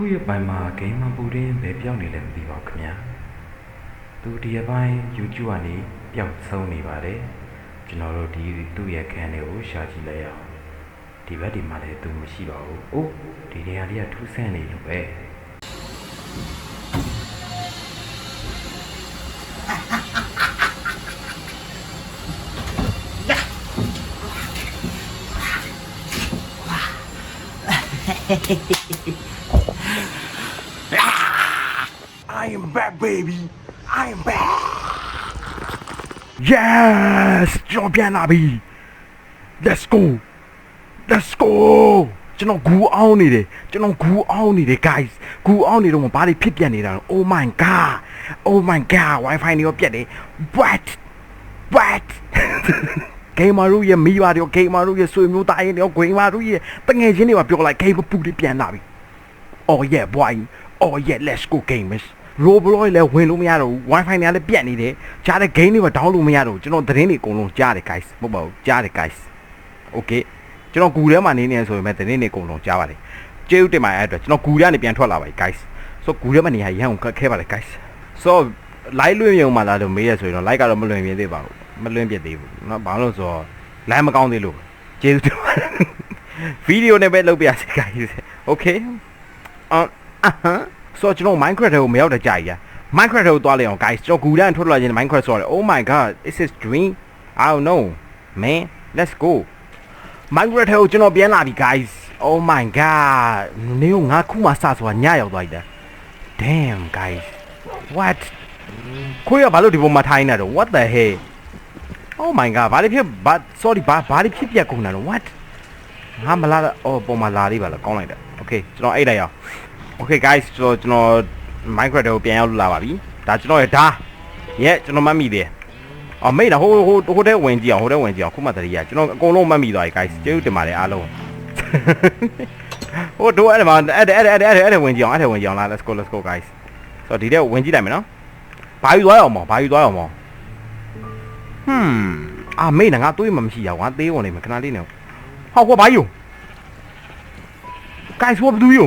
အခုရပိုင်းမှာဂိမ်းမပူတင်းပဲပြောင်းနေလဲမသိပါဘူးခင်ဗျာသူဒီအပိုင်း YouTube ကနေပျောက်ဆုံးနေပါတယ်ကျွန်တော်တို့ဒီသူ့ရဲ့ခန်းလေးကိုရှာကြည့်လိုက်ရအောင်ဒီဘက်ဒီမှာလည်းသူမရှိပါဘူးအိုးဒီနေရာလေးကထူးဆန်းနေလို့ပဲ I am back baby I am back Yes ကျွန်တော်ပြန်လာပြီ Let's go Let's go ကျွန်တော်ဂူအောင်နေတယ်ကျွန်တော်ဂူအောင်နေတယ် guys ဂူအောင်နေတော့ဘာတွေဖြစ်ပြနေတာလဲ Oh my god Oh my god Wi-Fi တွေရောပြတ်တယ် What What ဂိမ်းမာတို့ရဲ့မိဘတွေရောဂိမ်းမာတို့ရဲ့ဆွေမျိုးသားရင်တွေရောဂိမ်းမာတို့ရဲ့တငယ်ချင်းတွေပါပြောလိုက်ဂိမ်းပပူတွေပြန်လာပြီ Oh yeah boy Oh yeah let's go gamers Roblox လည်းဝင်လို့မရတော့ဘူး Wi-Fi တွေကလည်းပြတ်နေတယ်ကြားတဲ့ game တွေပါ download လို့မရတော့ဘူးကျွန်တော်သတင်းတွေအကုန်လုံးကြားတယ် guys မဟုတ်ပါဘူးကြားတယ် guys Okay ကျွန်တော်ဂူထဲမှာနေနေဆိုရင်ပဲသတင်းတွေအကုန်လုံးကြားပါတယ်ကျေးဇူးတင်ပါတယ်အဲ့အတွက်ကျွန်တော်ဂူထဲကနေပြန်ထွက်လာပါပြီ guys so ဂူထဲမှာနေရရန်ကိုခဲပါတယ် guys so live လွှင့်ရုံမှာလာလို့မေးရဆိုရင်တော့ like ကတော့မလွှင့်ပြသေးပါဘူးမလွှင့်ပြသေးဘူးเนาะဘာလို့လဲဆိုတော့ live မကောင်းသေးလို့ကျေးဇူးတင်ပါတယ် video နဲ့ပဲလုပ်ပြရစေ guys okay အော်အဟမ်း ဆိုတော့ကျွန်တော် Minecraft ကိုမရောက်တဲ့ကြာကြီး Minecraft ကိုသွားလိုက်အောင် guys ကျွန်တော်ဂူတန်းထွက်လာခြင်း Minecraft ဆိုတော့ Oh my god this is dream I don't know man let's go Minecraft ကိုကျွန်တော်ပြန်လာပြီ guys Oh my god နေကငါခုမှစဆိုတာညရောက်သွားပြီလား Damn guys what ခွေးကဘာလို့ဒီပုံမှာထိုင်းနေတော့ what the hell Oh my god ဘာလို့ဖြစ်ဘာ sorry ဘာဘာလို့ဖြစ်ပြက်ကုန်တာလဲ what ငါမလာတော့အော်ပုံမှာလာလေးပါလားကောင်းလိုက်တာ Okay ကျွန်တော်အိတ်လိုက်အောင် Okay guys ကျွန်တော်ကျွန်တော် Minecraft ကိုပြန်ရောက်လာပါပြီဒါကျွန်တော်ရဲ့ဓာရဲ့ကျွန်တော်မှတ်မိတယ်အော်မိတ်လားဟိုဟိုဟိုတဲ့ဝင်ကြည့်အောင်ဟိုတဲ့ဝင်ကြည့်အောင်ခုမှတည်းရကျွန်တော်အကုန်လုံးမှတ်မိသွားပြီ guys ကျေးဇူးတင်ပါတယ်အားလုံးဟိုတို့အဲ့ဒါမှအဲ့ဒါအဲ့ဒါအဲ့ဒါအဲ့ဒါဝင်ကြည့်အောင်အဲ့ဒါဝင်ကြည့်အောင်လား let's go let's go guys ဆိုတော့ဒီတဲ့ဝင်ကြည့်လိုက်မယ်နော်ဘာယူသွားရအောင်မဘာယူသွားရအောင်မ Hmm အာမိတ်ငါတွေးမှမရှိရအောင်ငါသေးဝင်နေမှာခဏလေးနေဟောကွာဘာယူ guys what do you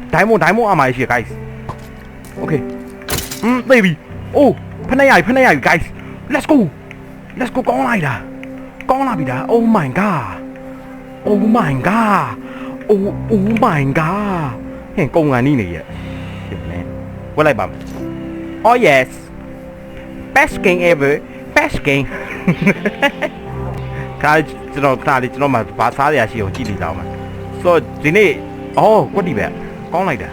ပြီဖနေရပြီ guys let's go let's go ကောင်းလိုက်တာကောင်းလာပြီဒါ oh my god oh my god oh oh my god ဟင်ကုံကန်နီးနေရဲ့ shit man ဝက်လိုက်ပါမယ် oh yes best game ever best game ခါကျွန်တော်ခါလေးကျွန်တော်မှဘာစားရရှိအောင်ကြည့်နေကြအောင်မှာဆိုတော့ဒီနေ့အော်ကွက်တီပဲ ကောင်းလိုက်တာ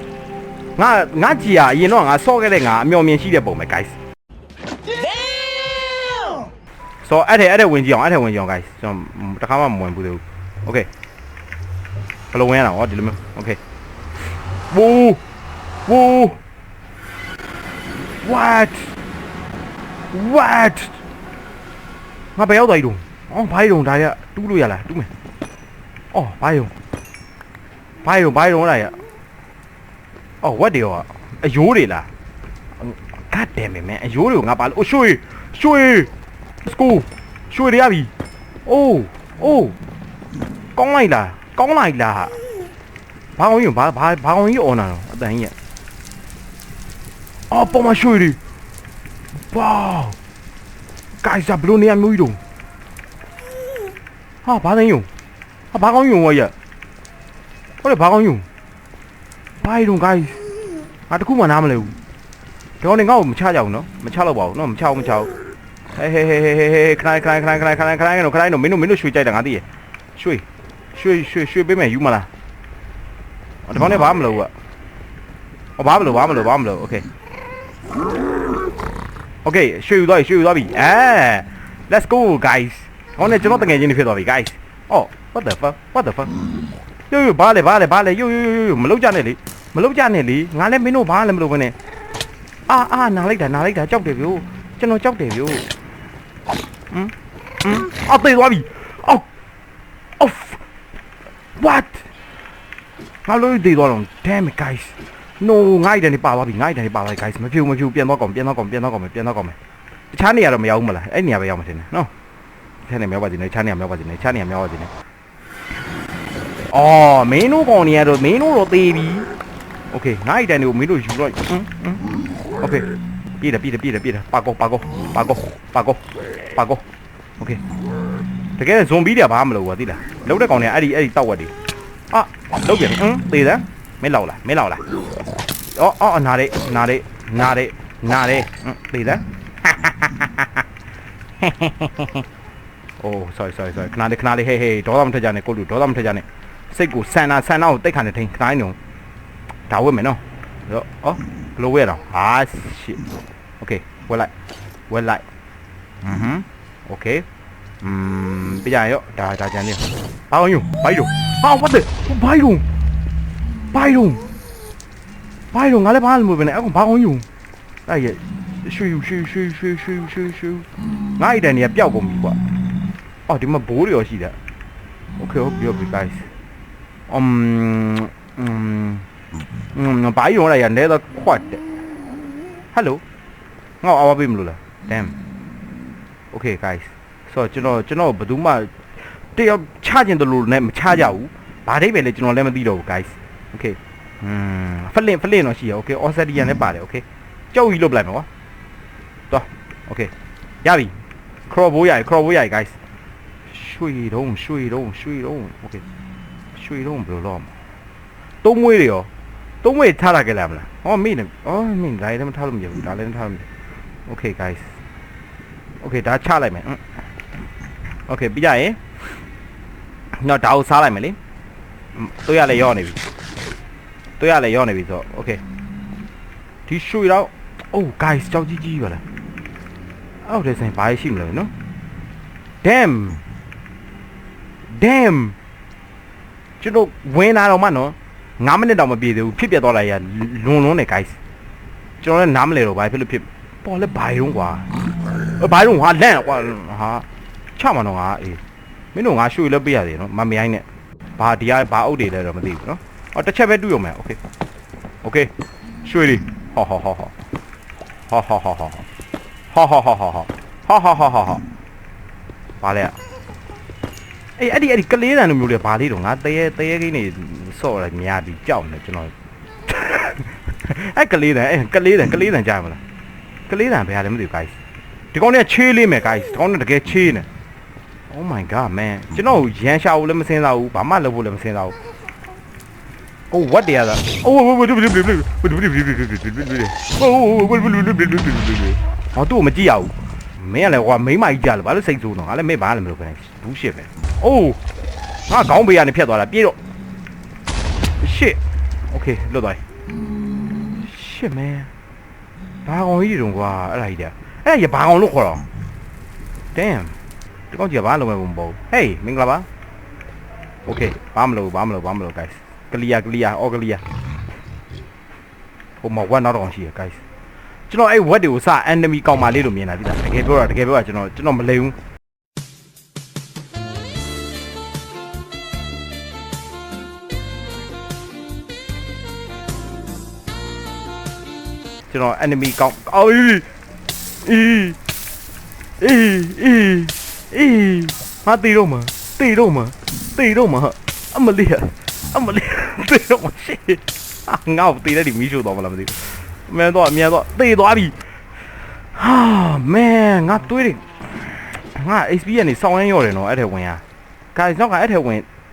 ငါငါကြည်ရအရင်တော့ငါဆော့ခဲ့တဲ့ငါအမျော်မြင်ရှိတဲ့ပုံပဲ guys ဆိုအဲ့တဲ့အဲ့တဲ့ဝင်ကြည့်အောင်အဲ့တဲ့ဝင်ကြည့်အောင် guys ကျွန်တော်တခါမှမဝင်ဘူးသေးဘူး okay ဘယ်လိုဝင်ရတာဟောဒီလိုမျိုး okay ဝူဝူ what what ငါဘယ်ရောက်သွားပြီတော့အော်ဘာကြီးတော့ဒါရတူးလို့ရလားတူးမယ်အော်ဘာကြီးတော့ဘာကြီးတော့ဘာကြီးတော့လာရ အော် what တွေရောအယိုးတွေလား god damn it man အယိုးတွေကိုငါပါလို့ရွှေရွှေ let's go ရွှေတွေရပြီအိုးအိုးကောင်းလိုက်လားကောင်းလိုက်လားဘာကောင်းကြီးဘာဘာဘာကောင်းကြီးအော်နာတော့အတန်ကြီးရအော်ပေါ်မှာရွှေတွေ wow guys ဘလို့နေရမျိုးကြီးတော့ဟာဘာသိယုံဟာဘာကောင်းယုံဝရဟုတ်တယ်ဘာကောင်းယုံဘာယုံ guys ငါတခုမှနားမလဲဘူးဒီကောင်နေငါ့ကိုမချကြဘူးနော်မချတော့ပါဘူးနော်မချဘူးမချဘူးဟေးဟေးဟေးဟေးဟေးဟေးခလိုက်ခလိုက်ခလိုက်ခလိုက်ခလိုက်ခလိုက်နော်ခလိုက်နော်မင်းတို့မင်းတို့ရွှေကြိုက်တာငါသိရရွှေရွှေရွှေရွှေပေးမယ်ယူမလားဒီကောင်နေဘာမလုပ်ဘူးကဘာမလုပ်ဘာမလုပ်ဘာမလုပ်โอเค Okay ရွှေယူသွားပြီရွှေယူသွားပြီအဲ let's go guys ဟောနေကျွန်တော်တငယ်ချင်းတွေဖြစ်သွားပြီ guys oh what the fuck what the fuck ယိုယိုဘာလဲဘာလဲဘာလဲယိုယိုယိုယိုမလောက်ကြနဲ့လေ မလုပ်ကြနဲ့လေငါလည်းမင်းတို့ဘာလည်းမလုပ်ဘဲနဲ့အာအာနားလိုက်တာနားလိုက်တာကြောက်တယ်ဗျို့ကျွန်တော်ကြောက်တယ်ဗျို့ဟမ်ဟမ်အော်တေးသွားပြီအော်အော် what ငါလို့တေးသွားတော့ damn it guys no ငါ့တယ်နေပါသွားပြီငါ့တယ်နေပါသွားပြီ guys မဖြူမဖြူပြန်တော့ကောင်ပြန်တော့ကောင်ပြန်တော့ကောင်ပြန်တော့ကောင်တခြားနေရာတော့မရောက်ဘူးမလားအဲ့နေရာပဲရောက်မှာထင်တယ်နော်တခြားနေရာမရောက်ပါသေးနဲ့တခြားနေရာမရောက်ပါသေးနဲ့တခြားနေရာမရောက်ပါသေးနဲ့အော်မင်းတို့ကောင်နေရာတော့မင်းတို့တော့သေးပြီ โอเคငါ့အိတ်တန်တွေကိုမင်းတို့ယူတော့ဟမ်ဟမ်โอเคပြေးတယ်ပြေးတယ်ပြေးတယ်ပြေးတယ်ပါကောပါကောပါကောပါကောပါကောโอเคတကယ်ဇွန်ဘီတွေကဘာမှမလုပ်ဘူးသိလားလုံးတဲ့ကောင်တွေကအဲ့ဒီအဲ့ဒီတောက်ဝက်တွေအာလုံးပြန်ဟမ်သေးတယ်မင်းလောက်လားမင်းလောက်လားအော်အော်နားလေးနားလေးနားလေးနားလေးဟမ်သေးတယ်အိုး sorry sorry sorry ခဏလေးခဏလေးဟေးဟေးဒေါသမထက်ကြနဲ့ကိုလူဒေါသမထက်ကြနဲ့စိတ်ကိုဆန်နာဆန်နာကိုတိတ်ခါနေထိန်ခတိုင်းနေ ဒါဝက်မယ်နော်ရောအော်ဘလိုဝဲတော့ဟာ shit okay ဝက်လိုက်ဝက်လိုက်อือဟမ် okay อืมပြကြရောဒါဒါကြံနေဘာအောင်ယူဘိုက်တော့ဟာ what the ဘိုက်တော့ဘိုက်တော့ဘိုက်တော့ငါလည်းဘာမှမလုပ်ဘဲနဲ့အခုဘာအောင်ယူအဲ့ရရွှေရွှေရွှေရွှေရွှေရွှေရွှေငါ့အိတ်တန်တွေကပျောက်ကုန်ပြီကွာအော်ဒီမှာဘိုးတွေရောရှိတယ် okay okay okay guys um um 嗯，白用了呀，那个快的。Hello，我阿爸没录了，damn。Okay guys，so ကျွန်တော်ကျွန်တော်ဘယ်သူမှတယောက်ချကျင်တယ်လို့လည်းမချကြဘူး။ဘာတိပဲလဲကျွန်တော်လည်းမသိတော့ဘူး guys ။ Okay ။ Hmm ဖလင်ဖလင်တော့ရှိရ Okay Australian လည်းပါတယ် Okay ကြောက်ကြီးလုပ်ပလိုက်မယ်ကွာ။သွား Okay ရပြီ။ Crow ဘိုးရည် Crow ဘိုးရည် guys ။ရွှေတုံးရွှေတုံးရွှေတုံး Okay ရွှေတုံးဘယ်လိုလုပ်မလဲ။သုံးမွေးတွေရော။ သုံးဝေထားလာခဲ့လားမလားဟောမိနေအော်မိဒါလည်းမထားလို့မရဘူးဒါလည်းမထားလို့မရ Okay guys Okay ဒါချလိုက်မယ်ဟွန်း Okay ပြီးကြရင်တော့ဒါကိုစားလိုက်မယ်လေတွေးရလဲရောနေပြီတွေးရလဲရောနေပြီဆိုတော့ Okay ဒီရွှေတော့ Oh guys ကြောက်ကြီးကြီးပါလားအောက်ထဲဆိုင်ဘာရှိမလဲနော် Damn Damn ကျွန်တော်ဝင်လာတော့မှနော် 9မိနစ်တော့မပြည့်သေးဘူးဖြစ်ပြသွားလိုက်ရလွန်လွန်းနေ guys ကျွန်တော်လည်းနားမလဲတော့ဘာဖြစ်လို့ဖြစ်ပေါ်လဲဘာရုံးကွာအဲဘာရုံးဟာလန့်ကွာဟာချမှာတော့ငါအေးမင်းတို့ငါရွှေလည်းပေးရတယ်နော်မမြိုင်းနဲ့ဘာဒီကဘာအုပ်တွေလဲတော့မသိဘူးနော်အော်တစ်ချက်ပဲတူရုံမယ်โอเคโอเคရွှေတွေဟောဟောဟောဟောဟောဟောဟောဟောဟောဟောဟောဟောဟောဟောဟောဟောဟောဘာလဲအေးအဲ့ဒီအဲ့ဒီကလေးတန်လိုမျိုးလေဘာလေးတော့ငါတရေတရေကိန်းနေ ဆော့ရများပြီးကြောက်နေကျွန်တော်အဲ့ကလေးတန်အဲ့ကလေးတန်ကလေးတန်ကြားမလားကလေးတန်ဘယ်ဟာလဲမသိဘူး guys ဒီကောင်တွေကချေးလေးမယ် guys ဒီကောင်တွေတကယ်ချေးနေ Oh my god man ကျွန်တော်ရန်ရှာဖို့လည်းမစင်စားဘူးဘာမှလုပ်ဖို့လည်းမစင်စားဘူး Oh what the other Oh wait wait wait wait wait wait wait wait wait wait wait wait Oh wait wait wait wait wait wait ဟောသူ့မကြည့်ရဘူးမင်းကလည်းဟိုမိမကြီးကြလားဘာလို့စိတ်ဆိုးတော့ငါလည်းမင်းဘာလည်းမလုပ်ဘူးဘူးရှစ်ပဲ Oh ငါခေါင်းဘေးကနေဖြတ်သွားတာပြေးတော့ shit Okay လွတ်သွားပြီ shit man ဘာကောင်ကြီးတုံကွာအဲ့ဒါကြီးတဲ့အဲ့ဒါကြီးဘာကောင်လို့ခေါ်တော့ damn ဒီကောင်ကြီးကဘာလုံးမဲ့ပုံပေါ့ hey မင်္ဂလာပါ okay ဘာမလို့ဘာမလို့ဘာမလို့ guys clear clear all clear ဟိုမှာ what နောက်တော့ရှိရ guys ကျွန်တော်အဲ့ what တွေကိုစ enemy ကောင်မလေးလို့မြင်တာသိလားတကယ်ပြောတာတကယ်ပြောတာကျွန်တော်ကျွန်တော်မလိမ်ဘူး ကျွန်တော် enemy ကောင်အော်အေးအေးအေးအေးအေးဟာတီတော့မှာတီတော့မှာတီတော့မှာအမလေးအမလေးတီတော့မှာရှေ့ငါ့ကိုတီတဲ့ဒီမီးရှို့တော့မလားမသိဘူးအမြန်တော့အမြန်တော့တီသွားပြီဟာမန်ငါတွေးတယ်ငါ XP ကနေစောင်းရမ်းရော်တယ်နော်အဲ့ထဲဝင်ရ guys နောက်ကအဲ့ထဲဝင်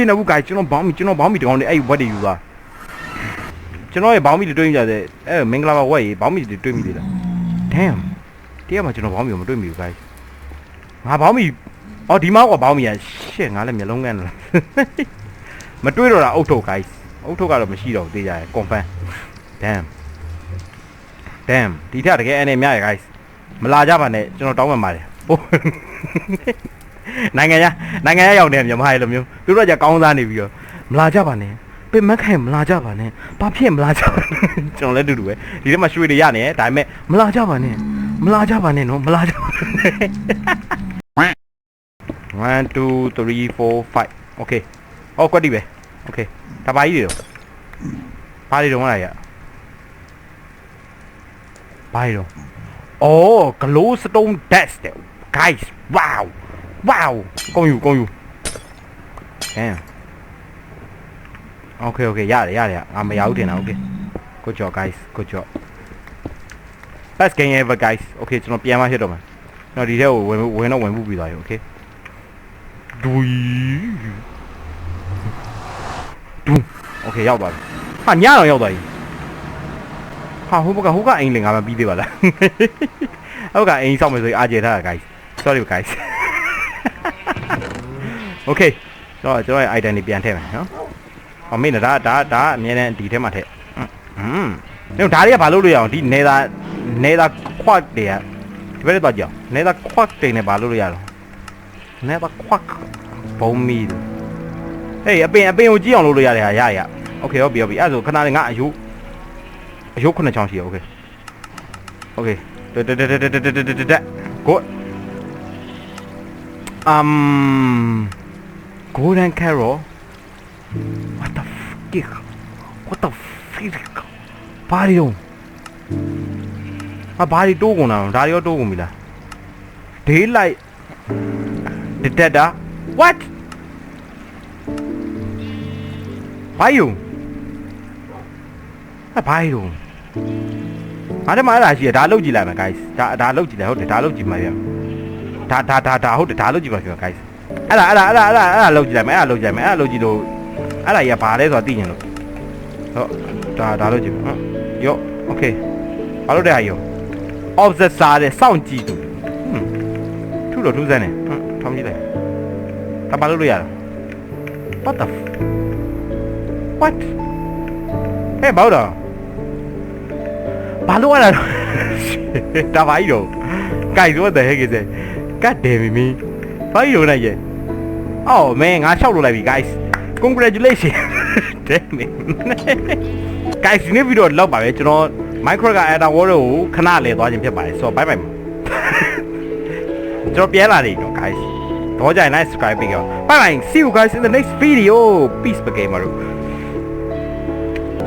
င်းတော့ဘူး guys ကျွန်တော်ဘောင်းမီကျွန်တော်ဘောင်းမီတကောင်နေအဲ့ဝက်တွေယူသွားကျွန်တော်ရဲ့ဘောင်းမီတွေတွေးမိကြတယ်အဲမင်္ဂလာပါဝက်ရေဘောင်းမီတွေတွေးမိသေးလား damn တရားမှာကျွန်တော်ဘောင်းမီကိုမတွေးမိဘူး guys ငါဘောင်းမီအော်ဒီမောက်ကဘောင်းမီရရှစ်ငါလည်းမျိုးလုံးကန်လားမတွေးတော့တာအုတ်ထုတ် guys အုတ်ထုတ်ကတော့မရှိတော့ဘူးသိကြရယ် confirm damn damn ဒီထက်တကယ်အနေများရယ် guys မလာကြပါနဲ့ကျွန်တော်တောင်းပန်ပါတယ်ဟို နိုင်ငံရနိုင်ငံရရောက်နေမြန်မာရဲ့လိုမျိုးသူတို့ကကြကောင်းစားနေပြီးတော့မလာကြပါနဲ့ပင်မခိုင်မလာကြပါနဲ့ဘာဖြစ်မလာကြပါနဲ့ကျွန်တော်လည်းတူတူပဲဒီထဲမှာရွှေတွေရနေတယ်ဒါပေမဲ့မလာကြပါနဲ့မလာကြပါနဲ့နော်မလာကြပါနဲ့1 2 3 4 5 okay ဟောကွက်တီပဲ okay ဒါပါကြီးတွေတော့ဘာတွေတော့မလားရဘာတွေတော့ Oh, glowstone dust. Guys, wow. Wow. ကုန်ယူကုန်ယူ။ဟမ်။ Okay, okay ရတယ်ရတယ်။ငါမရဘူးတင်တာ Okay. Good job guys. Good job. Best game ever guys. Okay ကျွန်တော်ပြန်မဖြစ်တော့မယ်။ကျွန်တော်ဒီထဲကိုဝင်ဝင်တော့ဝင်မှုပြီးသွားပြီ Okay. ဒူီဒူ Okay ရောက်သွားပြီ။ဟာညတော့ရောက်သွားပြီ။ဟာဟိုဘကဟိုကအိမ်လင်ငါမပြီးသေးပါလား။ဟုတ်ကအိမ်စောက်မယ်ဆိုရင်အားကျေထားတာ guys. Sorry guys. โอเคတော့ကျွန်တော်ရဲ့ item တွေပြန်ထည့်မယ်နော်ဟောမင်းဒါဒါဒါအမြဲတမ်းဒီထဲမှာထည့်ဟွန်းနော်ဒါတွေကဘာလို့လို့ရအောင်ဒီနေသာနေသာခွတ်တွေကဒီဘက်တော့ကြောင်နေသာခွတ်တွေနဲ့ဘာလို့လို့ရအောင်နေသာခွတ်ဘုံမီဟေးအပင်အပင်ကိုကြည့်အောင်လုပ်လို့ရတယ်ဟာရရโอเคဟုတ်ပြီဟုတ်ပြီအဲ့ဒါဆိုခဏလေးငါအယိုးအယိုးခုနှစ်ချောင်းရှိရโอเคโอเคတက်တက်တက်တက်တက်တက်တက် good Um Golden Carol What the fuck What the fuck ဘာတွေရောအဘာတွေတိုးကုန်တာဒါတွေရောတိုးကုန်ပြီလား Daylight Detector What ဘာယူအဘာယူအားတမအဲ့ဒါရှိရဒါလုတ်ကြည့်လိုက်မယ် guys ဒါဒါလုတ်ကြည့်လိုက်ဟုတ်တယ်ဒါလုတ်ကြည့်မှာပြန် ဒါဒါဒါဒါဟုတ်တယ်ဒါလုတ်ကြည့်ပါခင်ဗျ guys အဲ့ဒါအဲ့ဒါအဲ့ဒါအဲ့ဒါအဲ့ဒါလုတ်ကြည့်လိုက်မယ်အဲ့ဒါလုတ်ကြည့်လိုက်မယ်အဲ့ဒါလုတ်ကြည့်လို့အဲ့ဒါကြီးကဘာလဲဆိုတော့သိရင်လို့ဟုတ်ဒါဒါလုတ်ကြည့်ဟမ်ယော okay ဘာလို့တဲ့ဟာယော obsessor တဲ့စောင့်ကြည့်သူဟွန်းထူတော့ထူးစမ်းနေဟမ်ထောင်းကြည့်လိုက်ဒါဘာလို့လို့ရလဲ what the f- what ဟဲ့ဘာလို့တော့ဘာလို့ရလဲဒါဘာကြီးတော့ guys what the heck is it god damn it me ဘာကြီးတော့နိုင်ရဲ့ oh man ငါရှောက်လို့လိုက်ပြီ guys congratulations damn it guys ဒီနေ့ဗီဒီယိုလောက်ပါပဲကျွန်တော် micro က Ada War ကိုခဏလဲသွားခြင်းဖြစ်ပါတယ်ဆိုတော့ bye bye ကျွန်တော်ပြန်လာနေတော့ guys တော့ကြရင် like subscribe ပေးကြော bye bye see you guys in the next video peace gamer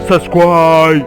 subscribe